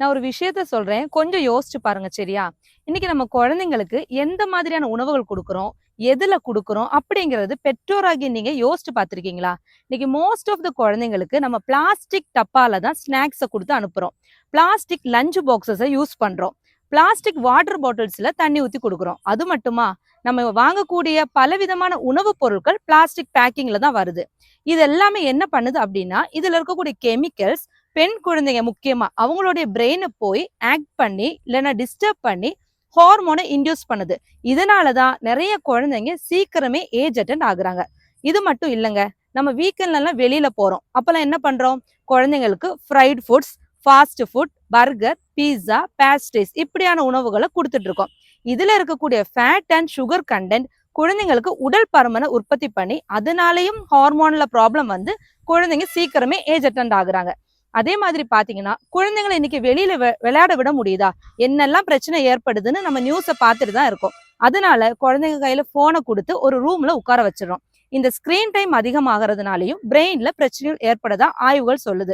நான் ஒரு விஷயத்த சொல்றேன். கொஞ்சம் யோசிச்சு பாருங்க சரியா? இன்னைக்கு நம்ம குழந்தைங்களுக்கு எந்த மாதிரியான உணவுகள் கொடுக்குறோம்? எதுல கொடுக்குறோம்? அப்படிங்கிறது பெற்றோராகி நீங்க யோசிச்சு பார்த்துருக்கீங்களா? இன்னைக்கு மோஸ்ட் ஆஃப் த குழந்தைங்களுக்கு நம்ம பிளாஸ்டிக் டப்பால தான் ஸ்நாக்ஸை கொடுத்து அனுப்புறோம். பிளாஸ்டிக் லஞ்ச் பாக்ஸஸை யூஸ் பண்றோம். பிளாஸ்டிக் வாட்டர் பாட்டில்ஸ்ல தண்ணி ஊற்றி கொடுக்குறோம். அது மட்டுமா? நம்ம வாங்கக்கூடிய பலவிதமான உணவுப் பொருட்கள் பிளாஸ்டிக் பேக்கிங்கில் தான் வருது. இது எல்லாமே என்ன பண்ணுது அப்படின்னா இதுல இருக்கக்கூடிய கெமிக்கல்ஸ் பெண் குழந்தைங்க முக்கியமா அவங்களுடைய பிரெயினை போய் ஆக்ட் பண்ணி இல்லைன்னா டிஸ்டர்ப் பண்ணி ஹார்மோனை இன்டியூஸ் பண்ணுது. இதனால தான் நிறைய குழந்தைங்க சீக்கிரமே ஏஜ் அட்டன் ஆகுறாங்க. இது மட்டும் இல்லைங்க நம்ம வீக்கெண்ட்லாம் வெளியில போறோம். அப்பெல்லாம் என்ன பண்றோம்? குழந்தைங்களுக்கு fried foods fast food burger pizza pastries இப்படியான உணவுகளை கொடுத்துட்டு இருக்கோம். இதுல இருக்கக்கூடிய ஃபேட் அண்ட் சுகர் கண்டென்ட் குழந்தைங்களுக்கு உடல் பருமனை உற்பத்தி பண்ணி அதனாலையும் ஹார்மோன்ல ப்ராப்ளம் வந்து குழந்தைங்க சீக்கிரமே ஏஜ் அட்டன்ட் ஆகுறாங்க. அதே மாதிரி பாத்தீங்கன்னா குழந்தைங்களை இன்னைக்கு வெளியில வெ- விளையாட விட முடியுதா? என்னெல்லாம் பிரச்சனை ஏற்படுதுன்னு நம்ம நியூஸை பார்த்துட்டு தான் இருக்கோம். அதனால குழந்தைங்க கையில போனை கொடுத்து ஒரு ரூம்ல உட்கார வச்சிடறோம். இந்த ஸ்கிரீன் டைம் அதிகமாகிறதுனாலையும் பிரெயின்ல பிரச்சனைகள் ஏற்படதான் ஆய்வுகள் சொல்லுது.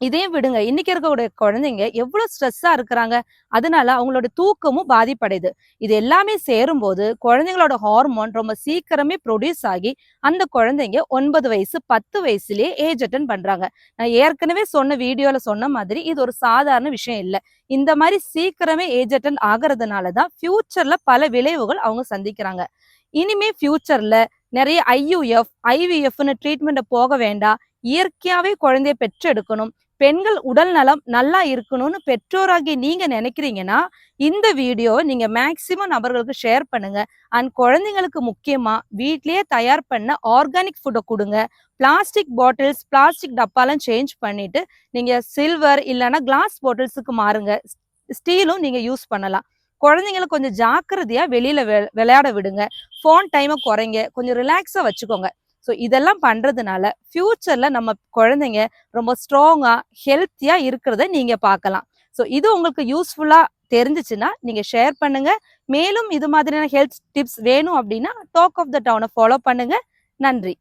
இதையும் விடுங்க. இன்னைக்கு இருக்கக்கூடிய குழந்தைங்க எவ்வளவு ஸ்ட்ரெஸ்ஸா இருக்கிறாங்க? அதனால அவங்களோட தூக்கமும் பாதிப்படையுது. இது எல்லாமே சேரும்போது குழந்தைங்களோட ஹார்மோன் ரொம்ப சீக்கிரமே ப்ரொடியூஸ் ஆகி அந்த குழந்தைங்க ஒன்பது வயசு பத்து வயசுலயே ஏஜ் அட்டன் பண்றாங்க. நான் ஏற்கனவே சொன்ன வீடியோல சொன்ன மாதிரி இது ஒரு சாதாரண விஷயம் இல்ல. இந்த மாதிரி சீக்கிரமே ஏஜ் அட்டன் ஆகிறதுனால தான் ஃபியூச்சர்ல பல விளைவுகள் அவங்க சந்திக்கிறாங்க. இனிமே ஃபியூச்சர்ல நிறைய ஐயுஎஃப் ஐவிஎஃப்னு ட்ரீட்மெண்ட்டை போக வேண்டாம். இயற்கையாவே குழந்தைய பெற்றெடுக்கணும். பெண்கள் உடல் நலம் நல்லா இருக்கணும்னு பெற்றோராகி நீங்க நினைக்கிறீங்கன்னா இந்த வீடியோவை நீங்க மேக்சிமம் நபர்களுக்கு ஷேர் பண்ணுங்க. அண்ட் குழந்தைங்களுக்கு முக்கியமா வீட்லயே தயார் பண்ண ஆர்கானிக் ஃபுட்டை கொடுங்க. பிளாஸ்டிக் பாட்டில்ஸ் பிளாஸ்டிக் டப்பாலாம் சேஞ்ச் பண்ணிட்டு நீங்க சில்வர் இல்லைன்னா கிளாஸ் பாட்டில்ஸுக்கு மாறுங்க. ஸ்டீலும் நீங்க யூஸ் பண்ணலாம். குழந்தைங்களை கொஞ்சம் ஜாக்கிரதையா வெளியில வெ- விளையாட விடுங்க. ஃபோன் டைமை குறைங்க. கொஞ்சம் ரிலாக்ஸா வச்சுக்கோங்க. ஸோ இதெல்லாம் பண்றதுனால ஃப்யூச்சரில் நம்ம குழந்தைங்க ரொம்ப ஸ்ட்ராங்கா ஹெல்த்தியா இருக்கிறத நீங்க பார்க்கலாம். ஸோ இது உங்களுக்கு யூஸ்ஃபுல்லா தெரிஞ்சிச்சுன்னா நீங்க ஷேர் பண்ணுங்க. மேலும் இது மாதிரியான ஹெல்த் டிப்ஸ் வேணும் அப்படின்னா டாக் ஆஃப் த டவுனை ஃபாலோ பண்ணுங்க. நன்றி.